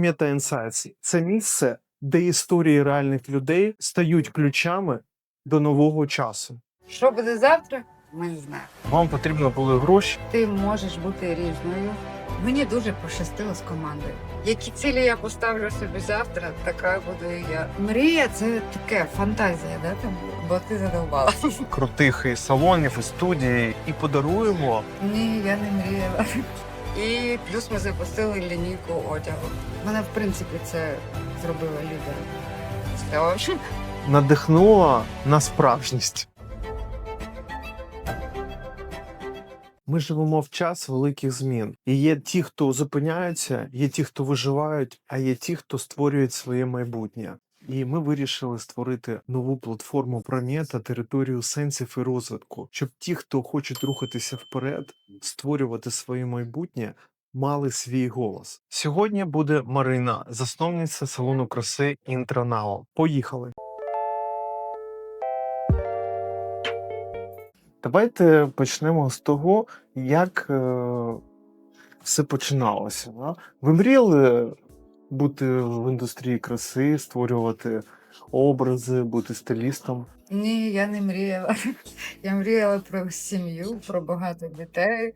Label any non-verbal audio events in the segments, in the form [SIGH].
Meta Insights – це місце, де історії реальних людей стають ключами до нового часу. Що буде завтра? Ми не знаємо. Вам потрібні були гроші. Ти можеш бути різною. Мені дуже пощастило з командою. Які цілі я поставлю собі завтра, така буду і я. Мрія це таке фантазія, да, там, бо ти задовбала. крутих і салонів, і студій, і подаруємо. Ні, я не мріяла. І плюс ми запустили лінійку одягу. Мене, в принципі, це зробило лідером. Надихнула на справжність. Ми живемо в час великих змін. І є ті, хто зупиняються, є ті, хто виживають, а є ті, хто створюють своє майбутнє. І ми вирішили створити нову платформу Проні та територію сенсів і розвитку, щоб ті, хто хочуть рухатися вперед, створювати своє майбутнє, мали свій голос. Сьогодні буде Марина, засновниця салону краси Інтранао. Поїхали. Давайте почнемо з того, як е, все починалося. Да? Ви мріяли бути в індустрії краси, створювати образи, бути стилістом. Ні, я не мріяла. [LAUGHS] Я мріяла про сім'ю, про багато дітей,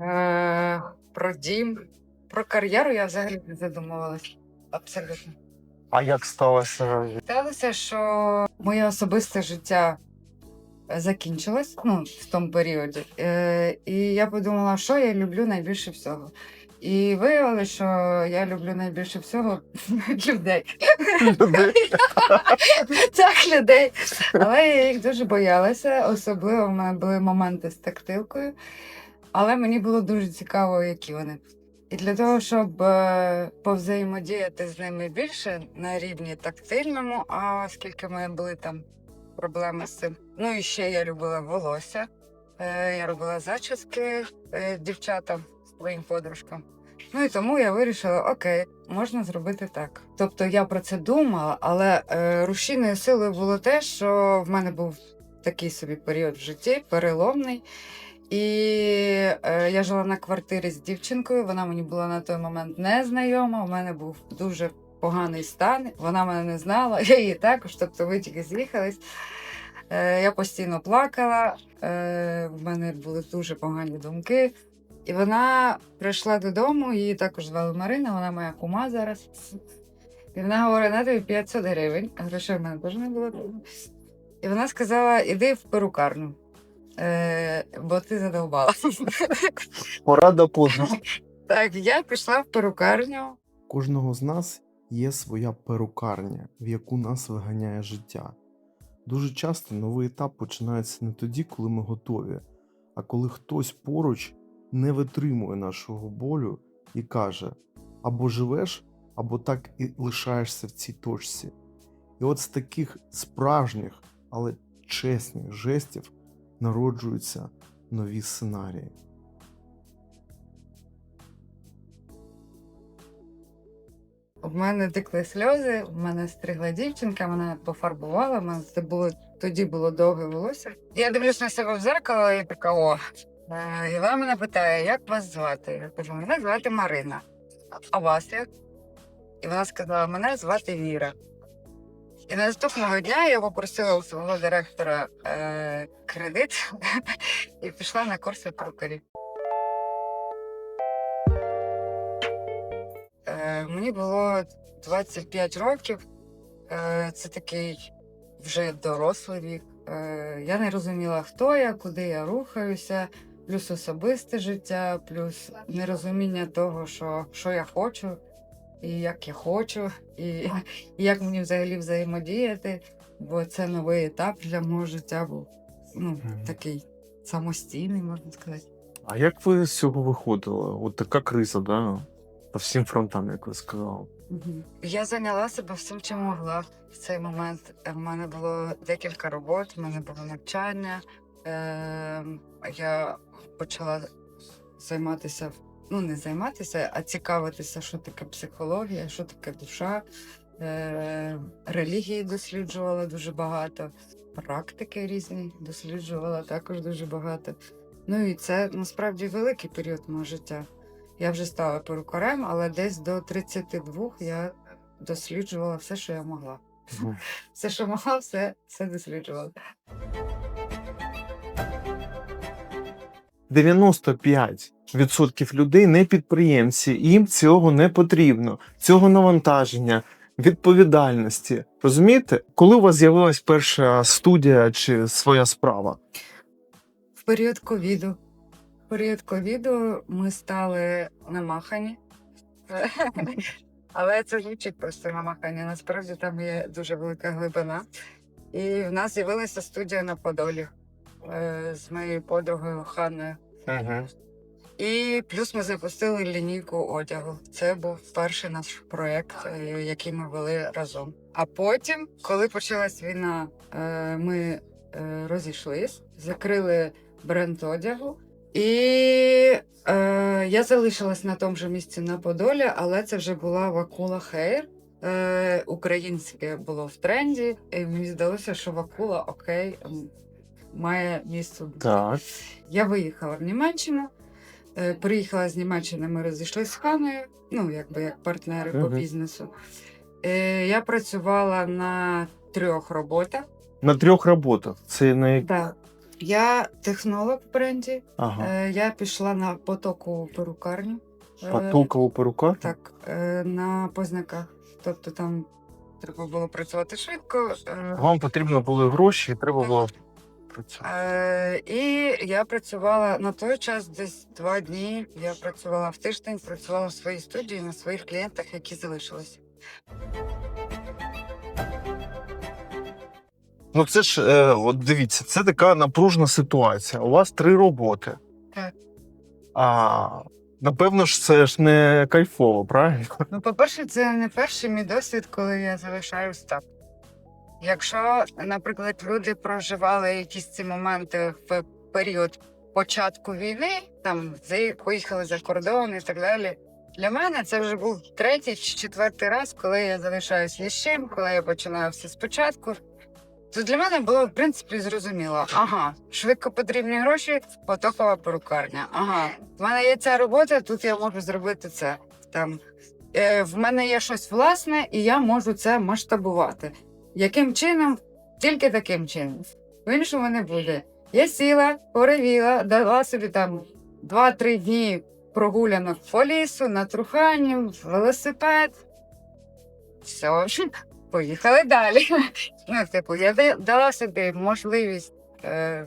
е- про дім, про кар'єру я взагалі не задумувалася. Абсолютно. А як сталося? Сталося, що моє особисте життя закінчилось ну, в тому періоді. Е- і я подумала, що я люблю найбільше всього. І виявилося, що я люблю найбільше всього [LAUGHS] людей. [LAUGHS] Так, людей. Але я їх дуже боялася. Особливо в мене були моменти з тактилкою. Але мені було дуже цікаво, які вони. І для того, щоб е, повзаємодіяти з ними більше на рівні тактильному, а оскільки в мене були там проблеми з цим. Ну і ще я любила волосся. Е, Я робила зачіски е, дівчатам своїм подружкам. Ну і тому я вирішила, окей, можна зробити так. Тобто я про це думала, але е, рушійною силою було те, що в мене був такий собі період в житті, переломний. І е, я жила на квартирі з дівчинкою. Вона мені була на той момент незнайома. У мене був дуже поганий стан. Вона мене не знала, [LAUGHS] я її також. Тобто ми тільки з'їхались. Е, я постійно плакала. Е, в мене були дуже погані думки. І вона прийшла додому, її також звали Марина, вона моя кума зараз. І вона говорить, на тобі 500 гривень, а грошей в мене теж не було. І вона сказала: іди в перукарню, е, бо ти задовбала. Порада подруг. Так, я пішла в перукарню. Кожного з нас є своя перукарня, в яку нас виганяє життя. Дуже часто новий етап починається не тоді, коли ми готові, а коли хтось поруч не витримує нашого болю і каже: або живеш, або так і лишаєшся в цій точці. І от з таких справжніх, але чесних жестів народжуються нові сценарії. В мене текли сльози, в мене стригла дівчинка, мене пофарбувала, мене це було тоді було довге волосся. Я дивлюсь на себе в зеркало і така о. Е, І вона мене питає, як вас звати? Я кажу, мене звати Марина. А вас як? І вона сказала, мене звати Віра. І наступного дня я попросила у свого директора е, кредит [LAUGHS] і пішла на курси перукарів. Е, мені було 25 років. Е, це такий вже дорослий вік. Е, я не розуміла, хто я, куди я рухаюся, плюс особисте життя, плюс нерозуміння того, що, що я хочу, і як я хочу, і, і як мені взагалі взаємодіяти. Бо це новий етап для мого життя був ну, такий самостійний, можна сказати. А як ви з цього виходили? От така криза, да? По всім фронтам, як ви сказали. Я зайняла себе всім, чим могла в цей момент. В мене було декілька робот, в мене було навчання. Е, я почала займатися, ну не займатися, а цікавитися, що таке психологія, що таке душа. Е, релігії досліджувала дуже багато, практики різні досліджувала також дуже багато. Ну і це насправді великий період мого життя. я вже стала перукарем, але десь до 32 я досліджувала все, що я могла. Все, що могла, все, все досліджувала. 95% людей не підприємці, їм цього не потрібно, цього навантаження, відповідальності. Розумієте, коли у вас з'явилась перша студія чи своя справа? В період ковіду. В період ковіду ми стали намахані. [LAUGHS] Але це звучить просто намахання. Насправді там є дуже велика глибина. І в нас з'явилася студія на Подолі з моєю подругою Ханною. Угу. І плюс ми запустили лінійку одягу. Це був перший наш проєкт, е, який ми вели разом. А потім, коли почалась війна, е, ми е, розійшлись, закрили бренд одягу. І е, я залишилась на тому же місці на Подолі, але це вже була Вакула Хейр. Е, українське було в тренді, і мені здалося, що Вакула окей, має місце. бути. Так. Я виїхала в Німеччину. Е, Приїхала з Німеччини, ми розійшлися з Ханою, ну, якби як партнери по бізнесу. Е, Я працювала на трьох роботах. На трьох роботах. Це не Да. Я технолог в бренді. ага. Е, Я пішла на потокову перукарню. Потокову перукарню? Так, на познаках. Тобто там треба було працювати швидко. Вам потрібно були гроші, треба було працювати. Е, і я працювала на той час, десь два дні. Я працювала в тиждень, працювала в своїй студії на своїх клієнтах, які залишилися. Ну це ж, е, от дивіться, це така напружена ситуація. У вас три роботи. Так. А напевно ж, це ж не кайфово, правильно? Ну, по-перше, це не перший мій досвід, коли я залишаюсь так. Якщо, наприклад, люди проживали якісь ці моменти в період початку війни, там поїхали за кордон і так далі. Для мене це вже був третій чи четвертий раз, коли я залишаюсь чим, коли я починаю все спочатку. То для мене було в принципі зрозуміло. Ага, швидко потрібні гроші, потокова перукарня. Ага, в мене є ця робота, тут я можу зробити це. Там е, в мене є щось власне, і я можу це масштабувати. Яким чином? Тільки таким чином. В іншому не буде. Я сіла, перевіла, дала собі там 2-3 дні прогулянок по лісу, на труханні, велосипед. Все, поїхали далі. [LAUGHS] Ну, типу, я дала собі можливість е,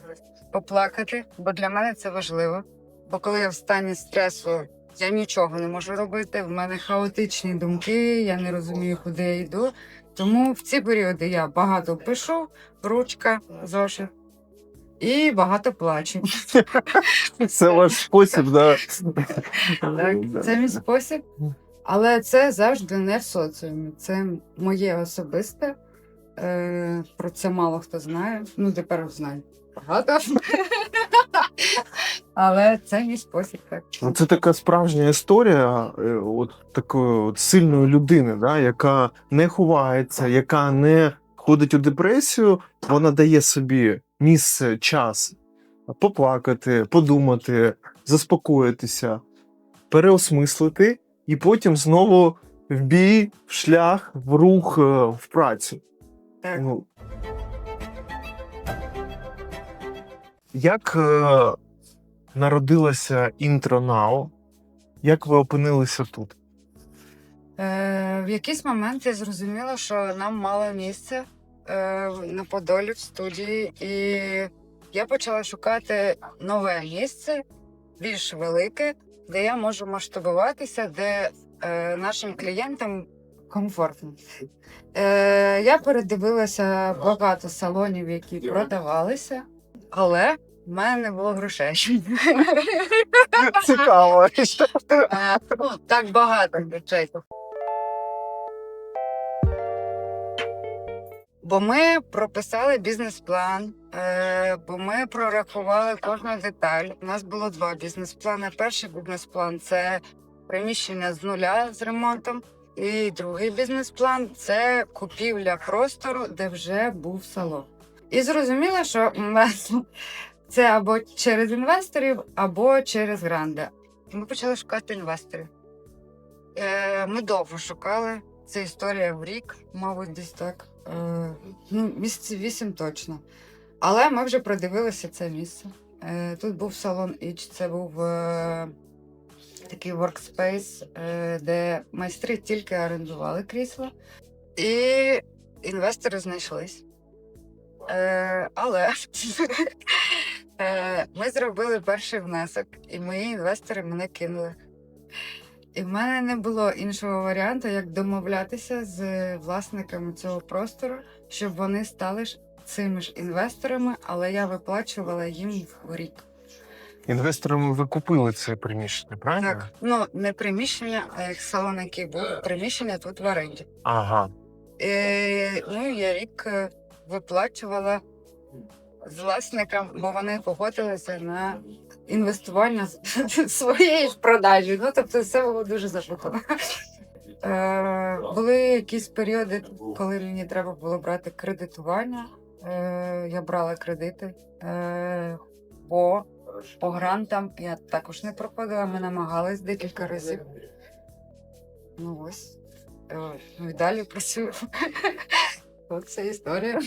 поплакати, бо для мене це важливо. Бо коли я в стані стресу, я нічого не можу робити. В мене хаотичні думки, я не розумію, куди я йду. Тому в ці періоди я багато пишу, ручка, зошит. І багато плачу. [LAUGHS] Це ваш спосіб, да. Так, це мій спосіб. Але це завжди не в соціумі. Це моє особисте. Е, про це мало хто знає. Ну, тепер знаю багато. Але це мій спосіб, так. Ну, Це така справжня історія е, от такої от сильної людини, да, яка не ховається, яка не ходить у депресію, вона дає собі місце, час поплакати, подумати, заспокоїтися, переосмислити, і потім знову в бій, в шлях, в рух, е, в працю. Ну, як е, народилася інтро Now? Як ви опинилися тут? Е, в якийсь момент я зрозуміла, що нам мало місця е, на Подолі в студії, і я почала шукати нове місце, більш велике, де я можу масштабуватися, де е, нашим клієнтам комфортно. Е, я передивилася багато салонів, які продавалися, але в мене не було грошей. Цікаво. Е, ну, Так багато грошей. Бо ми прописали бізнес-план, е, бо ми прорахували кожну деталь. У нас було два бізнес-плани. Перший бізнес-план це приміщення з нуля з ремонтом. І другий бізнес-план це купівля простору, де вже був салон. І зрозуміло, що [LAUGHS] це або через інвесторів, або через гранди. Ми почали шукати інвесторів. Е, Ми довго шукали. Це історія в рік, мабуть, десь так. Е, Ну, місяців вісім точно. Але ми вже продивилися це місце. Е, Тут був салон Іч, це був такий е, де майстри тільки орендували крісла. І інвестори знайшлись. Е, але [LAUGHS] е, ми зробили перший внесок, і мої інвестори мене кинули. І в мене не було іншого варіанту, як домовлятися з власниками цього простору, щоб вони стали цими ж інвесторами, але я виплачувала їм в рік. Інвесторами ви купили це приміщення, правильно? Так, ну не приміщення, а як салон, який був, приміщення тут в оренді. Ага. І, ну, я рік е, виплачувала з власникам, бо вони погодилися на інвестування [LAUGHS] своєї ж продажі. Ну, тобто, все було дуже запутано. Е, були якісь періоди, коли мені треба було брати кредитування. Е, я брала кредити, е, бо по грантам я також не проходила. Ми намагались декілька разів. Ну ось. Е, Ну і далі працюю. [LAUGHS] Оце історія.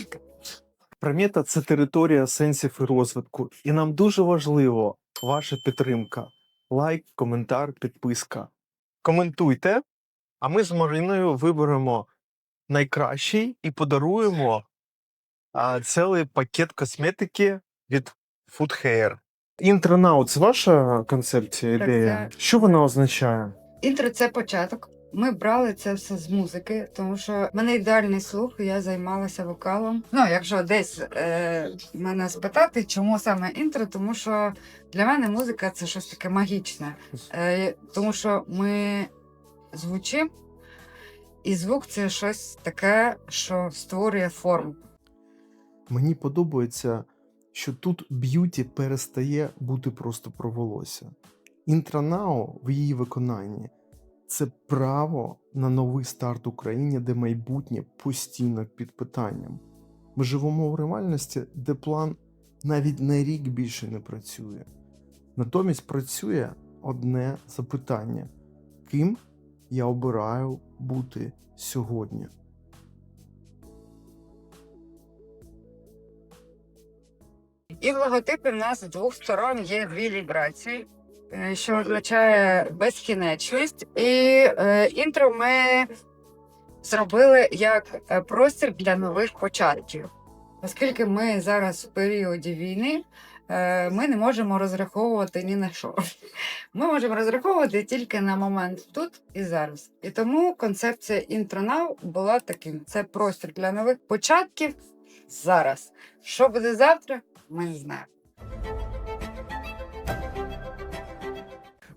Примета це територія сенсів і розвитку, і нам дуже важливо ваша підтримка. Лайк, коментар, підписка. Коментуйте, а ми з Мариною виберемо найкращий і подаруємо а, цілий пакет косметики від Food Hair. Інтронаут це ваша концепція, Так, ідея? це- Що вона означає? Інтро це початок. Ми брали це все з музики, тому що в мене ідеальний слух, я займалася вокалом. Ну, якщо десь е, мене спитати, чому саме інтро, тому що для мене музика це щось таке магічне. Е, тому що ми звучимо, і звук це щось таке, що створює форму. Мені подобається, що тут б'юті перестає бути просто про волосся. Інтранао в її виконанні це право на новий старт Україні, де майбутнє постійно під питанням. Ми живемо в реальності, де план навіть на рік більше не працює. Натомість працює одне запитання: ким я обираю бути сьогодні? І в логотипі в нас з двох сторон є дві вібрації, е, що означає безкінечність. І е, інтро ми зробили як е, простір для нових початків. Оскільки ми зараз в періоді війни, ми не можемо розраховувати ні на що. [LAUGHS] Ми можемо розраховувати тільки на момент тут і зараз. І тому концепція інтро Now була таким: це простір для нових початків зараз. Що буде завтра? Ми не знаємо.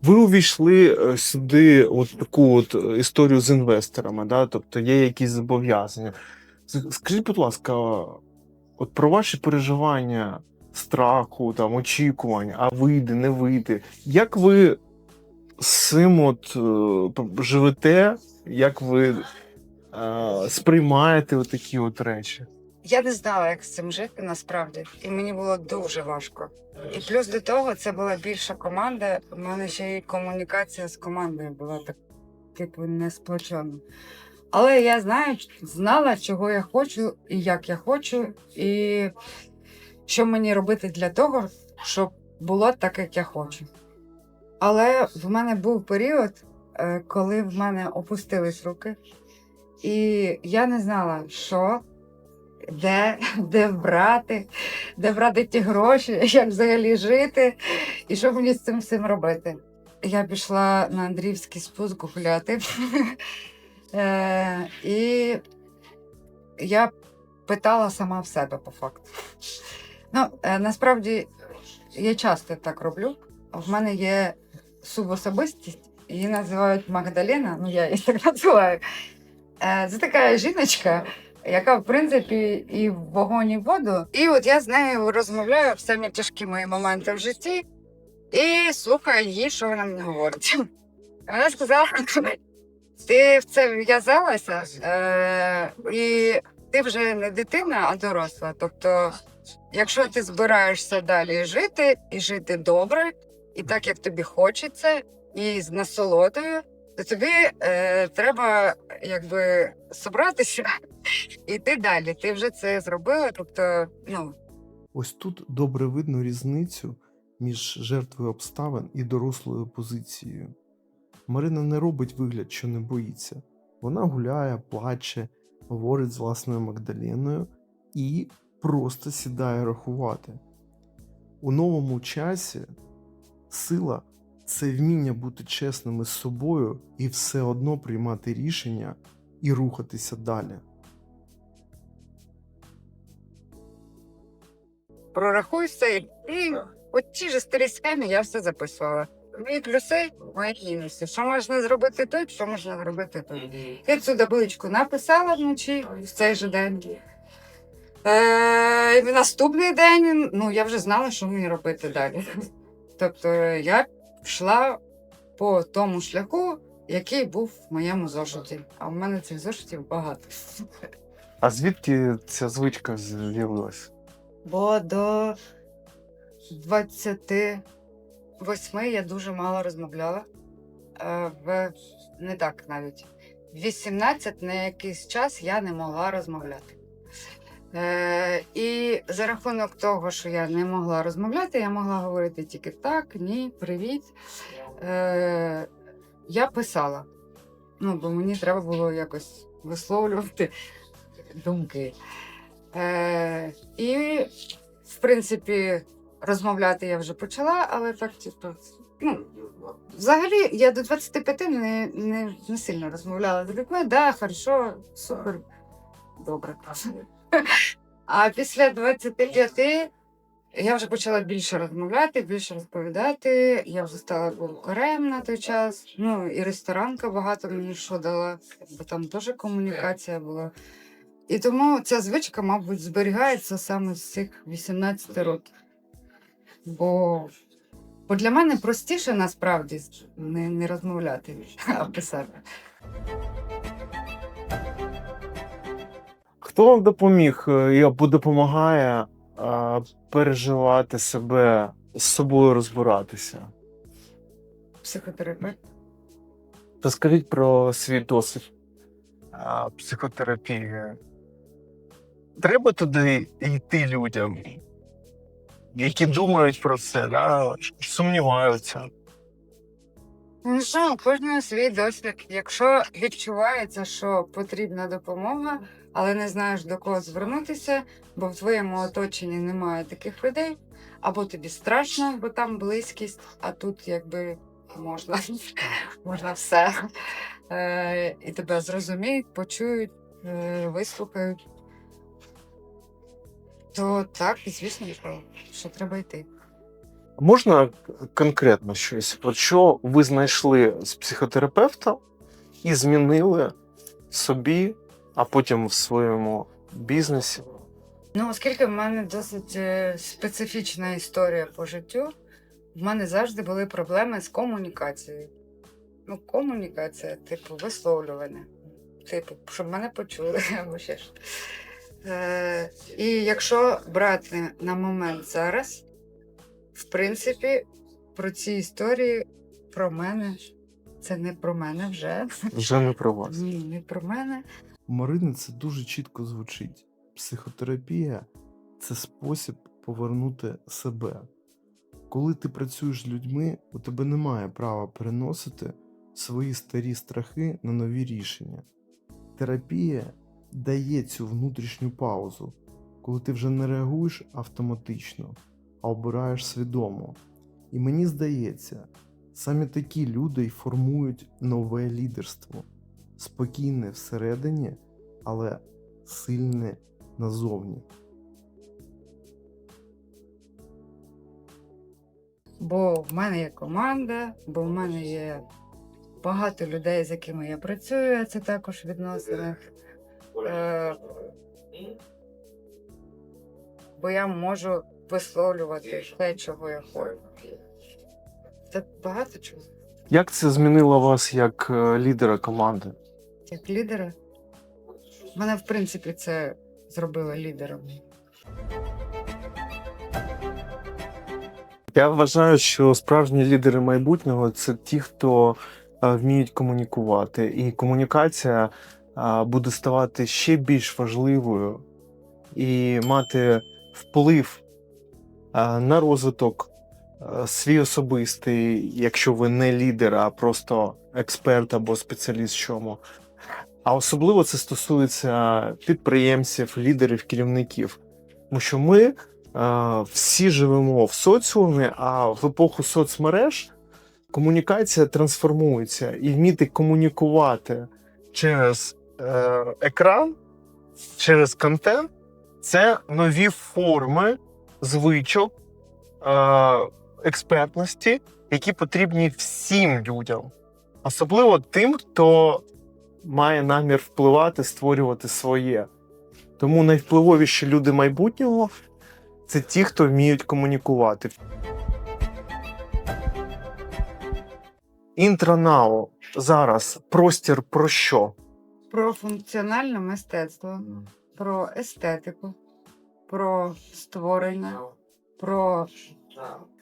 Ви увійшли е, сюди от таку от е, історію з інвесторами, да? тобто є якісь зобов'язання. Скажіть, будь ласка, от про ваші переживання, страху, там, очікування, а вийде, не вийде. Як ви з цим от, е, живете, як ви е, сприймаєте от такі от речі? Я не знала, як з цим жити насправді, і мені було дуже важко. І плюс до того, це була більша команда. У мене ще й комунікація з командою була так, типу, не сплочена. Але я знаю, знала, чого я хочу і як я хочу, і що мені робити для того, щоб було так, як я хочу. Але в мене був період, е, коли в мене опустились руки, і я не знала, що де, де брати, де брати ті гроші, [LAUGHS] як взагалі жити, і що мені з цим всім робити. Я пішла на Андріївський спуск гуляти. [LAUGHS] Е, і я питала сама в себе по факту. Ну, е, насправді, я часто так роблю. В мене є субособистість, її називають Магдалена, ну я її [LAUGHS] так називаю. Е, Це така жіночка, яка, в принципі, і в вогонь, і в воду. І от я з нею розмовляю в самі тяжкі мої моменти в житті і слухаю її, що вона мені говорить. [LAUGHS] Вона сказала, [LAUGHS] ти в це в'язалася, е, і ти вже не дитина, а доросла. Тобто, якщо ти збираєшся далі жити і жити добре, і так, як тобі хочеться, і з насолодою, то тобі е, треба якби собратися [LAUGHS] і йти далі. Ти вже це зробила. Тобто, ну, Ось тут добре видно різницю між жертвою обставин і дорослою позицією. Марина не робить вигляд, що не боїться. Вона гуляє, плаче, говорить з власною Магдаленою і просто сідає рахувати. У новому часі сила це вміння бути чесним із собою і все одно приймати рішення і рухатися далі. прорахуй все. І от ті ж старі схеми я все записувала. Мої плюси, мої мінуси. Що можна зробити тут, що можна зробити тут. Я цю табличку написала вночі в цей же день. Е, наступний день ну, я вже знала, що мені робити далі. Тобто я йшла по тому шляху, який був в моєму зошиті. А в мене цих зошитів багато. А звідки ця звичка з'явилась? Бо до 28 я дуже мало розмовляла. Е, В не так навіть. В 18 на якийсь час я не могла розмовляти. Е, і за рахунок того, що я не могла розмовляти, я могла говорити тільки так, ні, привіт. Е, я писала. Ну, бо мені треба було якось висловлювати думки. Е, і, в принципі, розмовляти я вже почала, але так, типу, ну, взагалі, я до 25 не, не, не сильно розмовляла з людьми. Да, хорошо, супер, добре. [LAUGHS] А після 25 я вже почала більше розмовляти, більше розповідати. Я вже стала бухарем на той час. Ну, і ресторанка багато мені що дала, бо там теж комунікація була. І тому ця звичка, мабуть, зберігається саме з цих 18 років. Бо, бо для мене простіше насправді не, не розмовляти, [LAUGHS] а писати. Хто вам допоміг е, і або допомагає е, переживати себе, з собою розбиратися? Психотерапевт. Розкажіть про свій досвід е, психотерапії. Треба туди йти людям, які думають про це, да? сумніваються. Ну що, у кожного свій досвід. Якщо відчувається, що потрібна допомога, але не знаєш до кого звернутися, бо в твоєму оточенні немає таких людей, або тобі страшно, бо там близькість, а тут якби можна, [LAUGHS] можна все. Е, і тебе зрозуміють, почують, е, вислухають. То так, звісно, що, треба йти. Можна конкретно щось? От що ви знайшли з психотерапевта і змінили собі, а потім в своєму бізнесі? Ну, оскільки в мене досить е, специфічна історія по життю, в мене завжди були проблеми з комунікацією. Ну, комунікація, типу, висловлювання. Типу, щоб мене почули [LAUGHS] або ще ж. Е, і якщо брати на момент зараз, в принципі, про ці історії про мене, це не про мене вже. Вже не про вас. Ні, не про мене. Марини це дуже чітко звучить. Психотерапія це спосіб повернути себе. Коли ти працюєш з людьми, у тебе немає права переносити свої старі страхи на нові рішення. Терапія дає цю внутрішню паузу, коли ти вже не реагуєш автоматично, а обираєш свідомо. І мені здається, саме такі люди й формують нове лідерство спокійне всередині, але сильне назовні. Бо в мене є команда, бо в мене є багато людей, з якими я працюю, а це також відносини. Е, бо я можу висловлювати те, чого я хочу. Це багато чого. Як це змінило вас як е, лідера команди? Як лідера. Мене, в принципі, це зробило лідером. Я вважаю, що справжні лідери майбутнього це ті, хто е, вміють комунікувати, і комунікація е, буде ставати ще більш важливою і мати вплив е, на розвиток свій особистий, якщо ви не лідер, а просто експерт або спеціаліст в чому. А особливо це стосується підприємців, лідерів, керівників. Тому що ми е, всі живемо в соціумі, а в епоху соцмереж комунікація трансформується і вміти комунікувати через е, екран, через контент це нові форми звичок, е, експертності, які потрібні всім людям, особливо тим, хто має намір впливати, створювати своє. Тому найвпливовіші люди майбутнього це ті, хто вміють комунікувати. Інтронао зараз простір про що? Про функціональне мистецтво, про естетику, про створення, про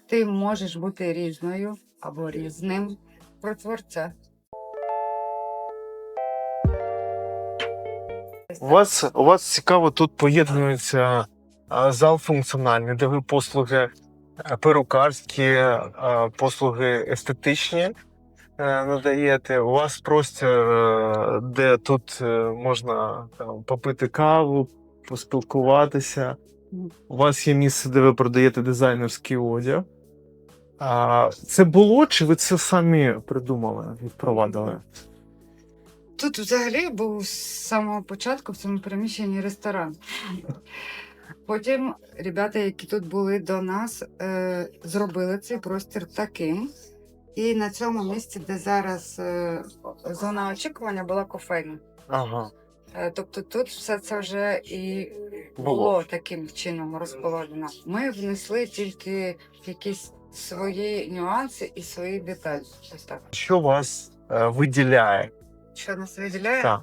ти можеш бути різною або різним, про творця. У вас, у вас цікаво тут поєднується зал функціональний, де ви послуги перукарські, послуги естетичні е, надаєте. У вас простір, е, де тут е, можна там, попити каву, поспілкуватися. У вас є місце, де ви продаєте дизайнерський одяг. А, це було, чи ви це самі придумали і впровадили? Тут взагалі був з самого початку в цьому приміщенні ресторан. Потім ребята, які тут були до нас, е, зробили цей простір таким. І на цьому місці, де зараз е, зона очікування, була кофейня. Ага. Е, Тобто тут все це вже і Було. було таким чином розположено. Ми внесли тільки якісь свої нюанси і свої деталі. Ось так. Що вас виділяє? Що нас виділяє? Так.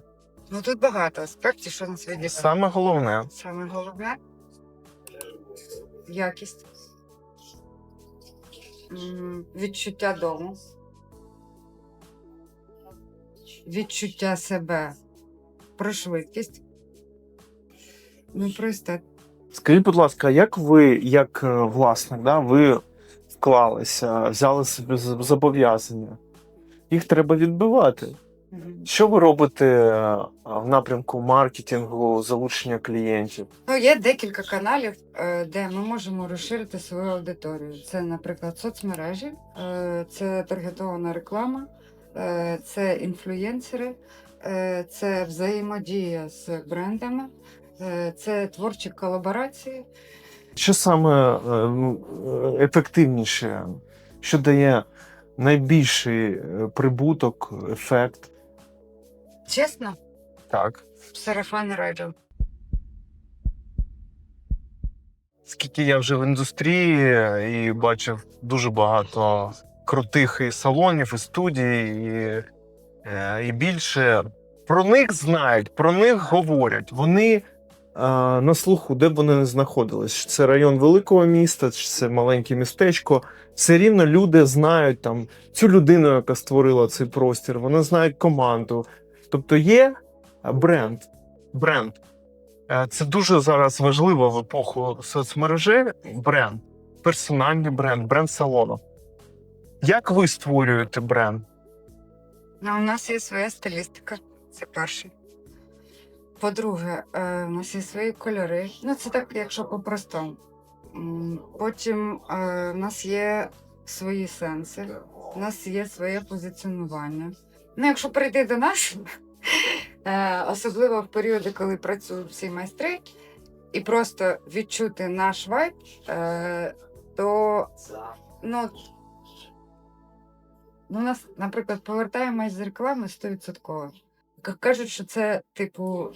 Ну тут багато аспектів, що нас виділяє. Саме головне. Саме головне якість, М, відчуття дому, відчуття себе, про швидкість. Ну, про естет. Скажіть, будь ласка, як ви, як е, власник, да, ви вклалися, взяли собі з- зобов'язання? Їх треба відбивати. Що ви робите е, в напрямку маркетингу, залучення клієнтів? Ну, є декілька каналів, е, де ми можемо розширити свою аудиторію. Це, наприклад, соцмережі, е, це таргетована реклама, це інфлюєнсери, це взаємодія з брендами, це творчі колаборації. Що саме ну, ефективніше, що дає найбільший прибуток, ефект? Чесно, Так. сарафан радіо. Скільки я вже в індустрії і бачив дуже багато крутих і салонів, і студій, і, е, і більше. Про них знають, про них говорять. Вони е, на слуху, де б вони не знаходились. Чи це район великого міста, чи це маленьке містечко. Все рівно люди знають там цю людину, яка створила цей простір. Вони знають команду. Тобто є бренд. бренд. Е, Це дуже зараз важливо в епоху соцмережей. Бренд, персональний бренд, бренд салону. Як ви створюєте бренд? Ну, у нас є своя стилістика, це перше. По-друге, е, у нас є свої кольори. Ну, це так, якщо по-простому. Потім е, у нас є свої сенси, у нас є своє позиціонування. Ну, якщо прийти до нас, е, особливо в періоди, коли працюють всі майстри, і просто відчути наш вайб, е, то ну, Ну, у нас, наприклад, повертаємось з реклами 100%. Кажуть, що це, типу,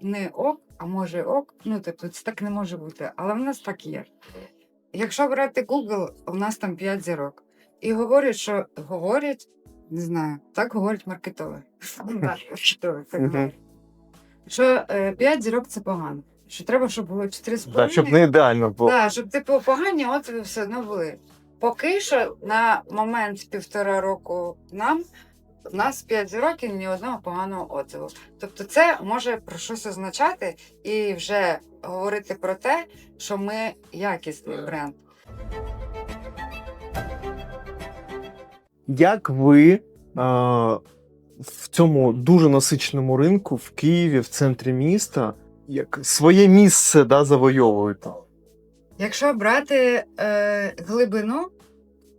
не ок, а може ок. Ну, тобто, це так не може бути. Але в нас так є. Якщо брати Google, у нас там 5 зірок. І говорять, що говорять, не знаю, так говорять маркетологи. Маркетологи [LAUGHS] так говорять. Що 5 зірок це погано. Що треба, щоб було 4,5. Да, щоб не ідеально було. Так, щоб типу погані отзиви все одно були. Поки що на момент півтора року нам в нас 5 років ні одного поганого отзиву. Тобто це може про щось означати і вже говорити про те, що ми якісний бренд. Як ви е, в цьому дуже насиченому ринку в Києві, в центрі міста, як своє місце да, завойовуєте? Якщо брати е, глибину,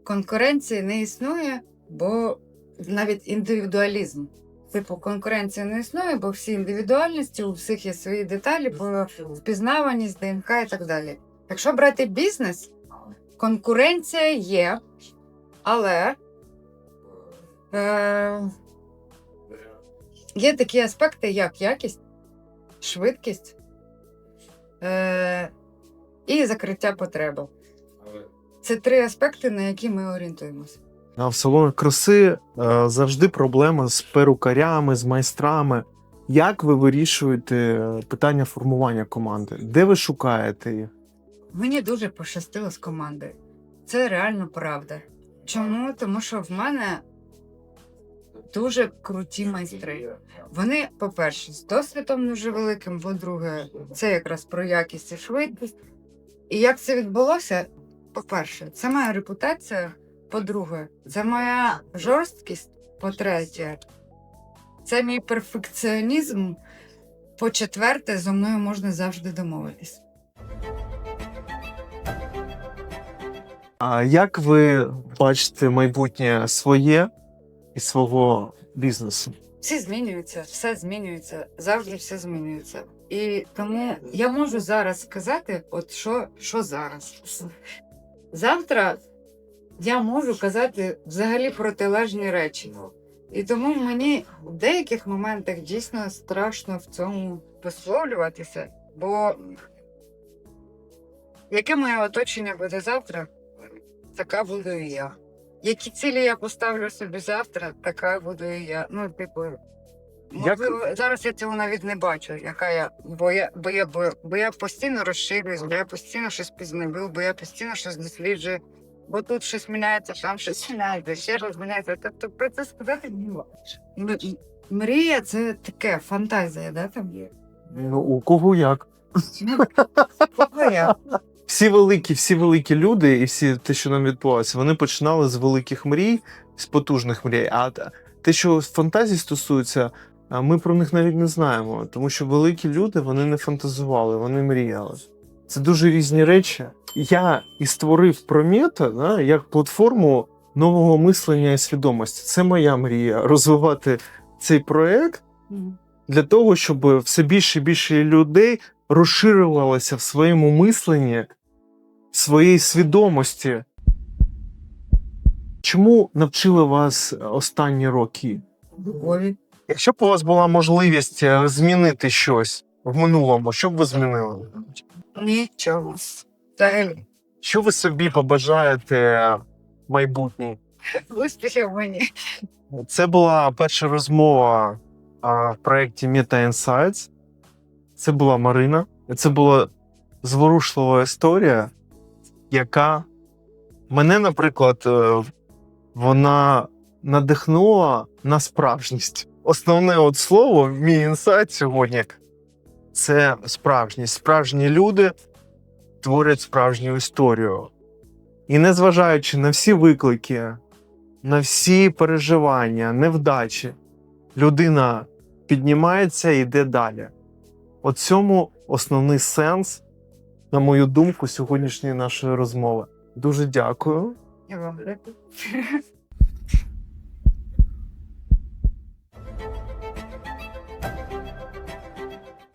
конкуренції не існує, бо навіть індивідуалізм. Типу, конкуренції не існує, бо всі індивідуальності, у всіх є свої деталі, по впізнаваність, ДНК і так далі. Якщо брати бізнес, конкуренція є, але е, є такі аспекти, як якість, швидкість е, і закриття потреби. Це три аспекти, на які ми орієнтуємося. А в салонах краси е, завжди проблема з перукарями, з майстрами. Як ви вирішуєте питання формування команди? Де ви шукаєте їх? Мені дуже пощастило з командою. Це реально правда. Чому? Тому що в мене дуже круті майстри. Вони, по-перше, з досвідом дуже великим, по-друге, це якраз про якість і швидкість. І як це відбулося? По-перше, це моя репутація. По-друге, це моя жорсткість. По-третє, це мій перфекціонізм. По-четверте, зо мною можна завжди домовитись. А як ви бачите майбутнє своє і свого бізнесу? Всі змінюються, все змінюється, завжди все змінюється. І тому я можу зараз сказати, от що, що зараз. Завтра я можу казати взагалі протилежні речі. І тому мені в деяких моментах дійсно страшно в цьому висловлюватися, бо яке моє оточення буде завтра, така буду і я. Які цілі я поставлю собі завтра, така буду і я. Ну, типу, можливо, зараз я цього навіть не бачу, яка я, бо я, бо я, бо, бо я постійно розширююсь, бо я постійно щось пізнаю, бо я постійно щось досліджую, бо тут щось міняється, там щось міняється, ще щось міняється. Тобто про це сказати не. Мрія це таке, фантазія, да, там є. Ну, у кого як? Ну, кого я? Всі великі, всі великі люди, і всі те, що нам відбувалося, вони починали з великих мрій, з потужних мрій. А те, що фантазії стосується, ми про них навіть не знаємо, тому що великі люди вони не фантазували, вони мріяли. Це дуже різні речі. Я і створив Промета да, як платформу нового мислення і свідомості. Це моя мрія розвивати цей проект для того, щоб все більше і більше людей розширювалося в своєму мисленні, в своїй свідомості. Чому навчили вас останні роки? Духові. Якщо б у вас була можливість е, змінити щось в минулому, що б ви змінили? Нічого. Взагалі. Що ви собі побажаєте майбутнє? Успіхів мені. Це була перша розмова а, в проєкті Meta Insights. Це була Марина. Це була зворушлива історія, яка мене, наприклад, е, вона надихнула на справжність. Основне от слово, мій інсайт сьогодні це справжність. Справжні люди творять справжню історію. І незважаючи на всі виклики, на всі переживання, невдачі, людина піднімається і йде далі. От цьому основний сенс, на мою думку, сьогоднішньої нашої розмови. Дуже дякую. Я вам дякую.